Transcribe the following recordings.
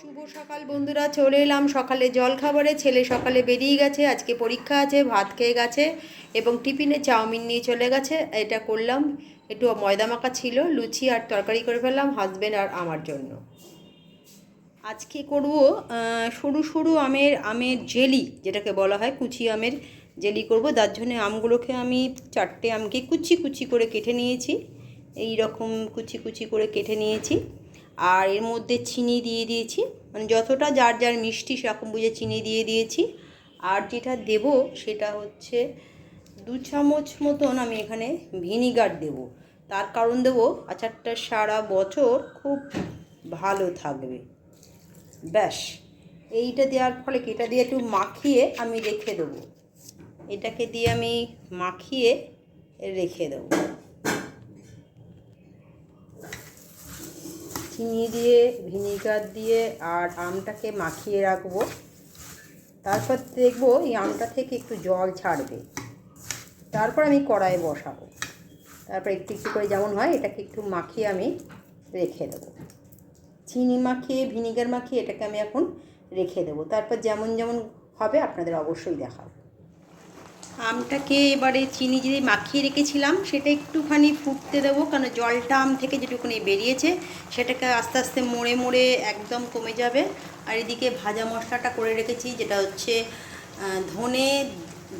শুভ সকাল বন্ধুরা, চলে এলাম সকালে জল খাবারে ছেলে সকালে বেরিয়ে গেছে, আজকে পরীক্ষা আছে, ভাত খেয়ে গেছে এবং টিফিনে চাউমিন নিয়ে চলে গেছে। এটা করলাম, একটু ময়দা মাখা ছিল, লুচি আর তরকারি করে ফেললাম হাজব্যান্ড আর আমার জন্য। আজকে করব সরু সরু আমের আমের জেলি, যেটাকে বলা হয়, কুচি আমের জেলি করব। তার জন্য আমগুলোকে আমি চারটে আমকে কুচি কুচি করে কেটে নিয়েছি। এই রকম কুচি কুচি করে কেটে নিয়েছি। আর এর মধ্যে চিনি দিয়ে দিয়েছি। মানে যতটা যার যার মিষ্টি সেরকম বুঝে চিনি দিয়ে দিয়েছি। আর যেটা দেব সেটা হচ্ছে দু চামচ মতন আমি এখানে ভিনিগার দেব। তার কারণ দেবো আচারটা সারা বছর খুব ভালো থাকবে। ব্যাস। এইটা দেওয়ার ফলে এটা দিয়ে একটু মাখিয়ে আমি রেখে দেবো। এটাকে দিয়ে আমি মাখিয়ে রেখে দেবো। চিনি দিয়ে, ভিনিগার দিয়ে আর আমটাকে মাখিয়ে রাখব। তারপর দেখব এই আমটা থেকে একটু জল ছাড়বে। তারপর আমি কড়াইয়ে বসাবো। তারপর একটু একটু করে যেমন হয় এটাকে একটু মাখিয়ে আমি রেখে দেবো। চিনি মাখিয়ে, ভিনিগার মাখিয়ে এটাকে আমি এখন রেখে দেবো। তারপর যেমন যেমন হবে আপনাদের অবশ্যই দেখাবো। আমটাকে এবারে চিনি যে মাখিয়ে রেখেছিলাম, সেটা একটুখানি ফুটতে দেবো, কারণ জলটা আম থেকে যেটুকুনি বেরিয়েছে, সেটাকে আস্তে আস্তে মোড়ে মোড়ে একদম কমে যাবে। আর এদিকে ভাজা মশলাটা করে রেখেছি, যেটা হচ্ছে ধনে,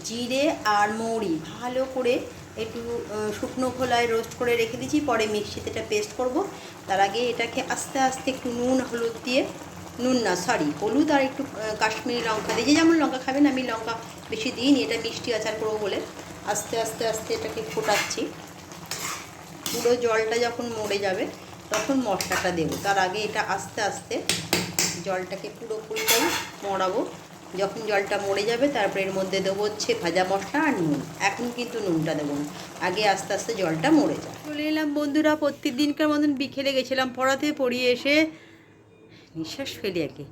জিরে আর মৌরি। ভালো করে একটু শুকনো খোলায় রোস্ট করে রেখে দিয়েছি, পরে মিক্সিতে এটা পেস্ট করব। তার আগে এটাকে আস্তে আস্তে একটু নুন, হলুদ দিয়ে নুন না সরি হলুদ আর একটু কাশ্মীরি লঙ্কা দিয়ে, যে যেমন লঙ্কা খাবেন, আমি লঙ্কা বেশি দিইনি, এটা মিষ্টি আচার করব বলে। আস্তে আস্তে আস্তে এটাকে ফোটাচ্ছি। পুরো জলটা যখন মরে যাবে, তখন মশলাটা দেবো। তার আগে এটা আস্তে আস্তে জলটাকে পুরোপুরিটাই মরাবো। যখন জলটা মরে যাবে, তারপরে এর মধ্যে দেবো হচ্ছে ভাজা মশলা আর নুন। এখন কিন্তু নুনটা দেবো না। আগে আস্তে আস্তে জলটা মরে যায়। চলে এলাম বন্ধুরা প্রত্যেক দিনকার মতন বিকেলে গেছিলাম পড়াতে, পড়িয়ে এসে নিঃশ্বাস ফেলি আগে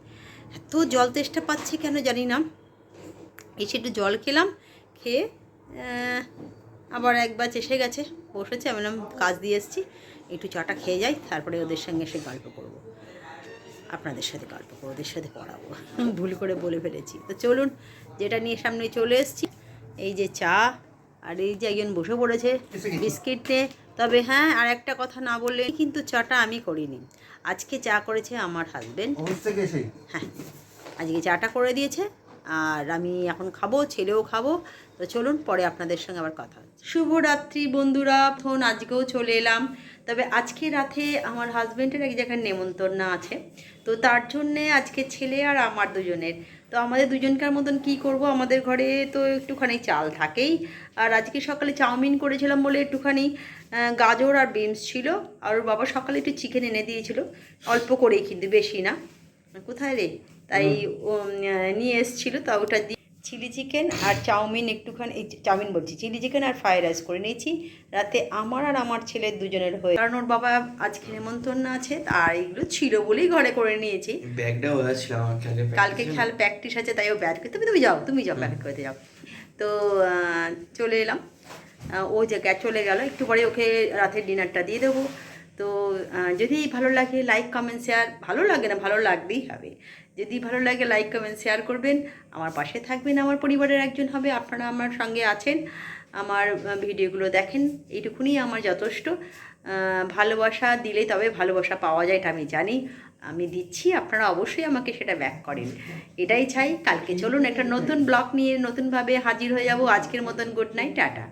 এত জল তেষ্টা পাচ্ছি কেন জানি না। এসে একটু জল খেলাম খেয়ে আবার একবার এসে গেছে বসেছে আমি কাজ দিয়ে এসেছি একটু চাটা খেয়ে যাই তারপরে ওদের সঙ্গে এসে গল্প করব। আপনাদের সাথে গল্প করব ওদের সাথে পড়াবো ভুল করে বলে ফেলেছি। তো চলুন যেটা নিয়ে সামনে চলে এসেছি এই যে চা আর এই যে একজন বসে পড়েছে বিস্কিট নিয়ে তবে হ্যাঁ আর একটা কথা না বললে কিন্তু চাটা আমি করিনি। আজকে চা করেছে আমার হাজবেন্ড হ্যাঁ আজকে চাটা করে দিয়েছে আর আমি এখন খাব ছেলেও খাব। তো চলুন পরে আপনাদের সঙ্গে আবার কথা হচ্ছে। শুভরাত্রি বন্ধুরা ফোন আজকেও চলে এলাম। তবে আজকে রাতে আমার হাজব্যান্ডের এক জায়গায় নেমন্তন্ন আছে। তো তার জন্যে আজকে ছেলে আর আমার দুজনের। তো আমাদের দুজনকার মতন কি করব? আমাদের ঘরে তো একটুখানি চাল থাকেই। আর আজকে সকালে চাউমিন করেছিলাম বলে একটুখানি গাজর আর বিনস ছিল। আর ওর বাবা সকালে একটু চিকেন এনে দিয়েছিল। অল্প করেই কিন্তু বেশি না। কোথায় রে? তাই ও নিয়ে এসেছিল তা ওটা দিয়ে চিলি চিকেন আর চাউমিন একটুখানি এই চাউমিন বলছি চিলি চিকেন আর ফ্রাইড রাইস করে নিয়েছি। রাতে আমার আর আমার ছেলের দুজনের হয়ে কারণ ওর বাবা আজকে নেমন্তন্ন আছে আর এগুলো ছিল বলেই ঘরে করে নিয়েছি। ব্যাগটা ওরা ছিল আমার কালকে খেয়াল প্র্যাকটিস আছে তাই ও ব্যাট করতে তুমি তুমি যাও তুমি যাও ব্যাট করতে যাও। তো চলে এলাম। ও যে চলে গেল একটু পরে ওকে রাতের ডিনারটা দিয়ে দেবো। তো যদি ভালো লাগে লাইক কমেন্ট শেয়ার ভালো লাগে না, ভালো লাগবেই হবে। যদি ভালো লাগে লাইক কমেন্ট শেয়ার করবেন। আমার পাশে থাকবেন, আমার পরিবারের একজন হবে, আপনারা আমার সঙ্গে আছেন। আমার ভিডিওগুলো দেখেন, এইটুকুনি আমার যথেষ্ট। ভালোবাসা দিলে তবে ভালোবাসা পাওয়া যায় এটা আমি জানি। আমি দিচ্ছি, আপনারা অবশ্যই আমাকে সেটা ব্যাক করেন। এটাই চাই, কালকে চলুন একটা নতুন ব্লগ নিয়ে নতুনভাবে হাজির হয়ে যাব। আজকের মতন গুড নাইট টাটা।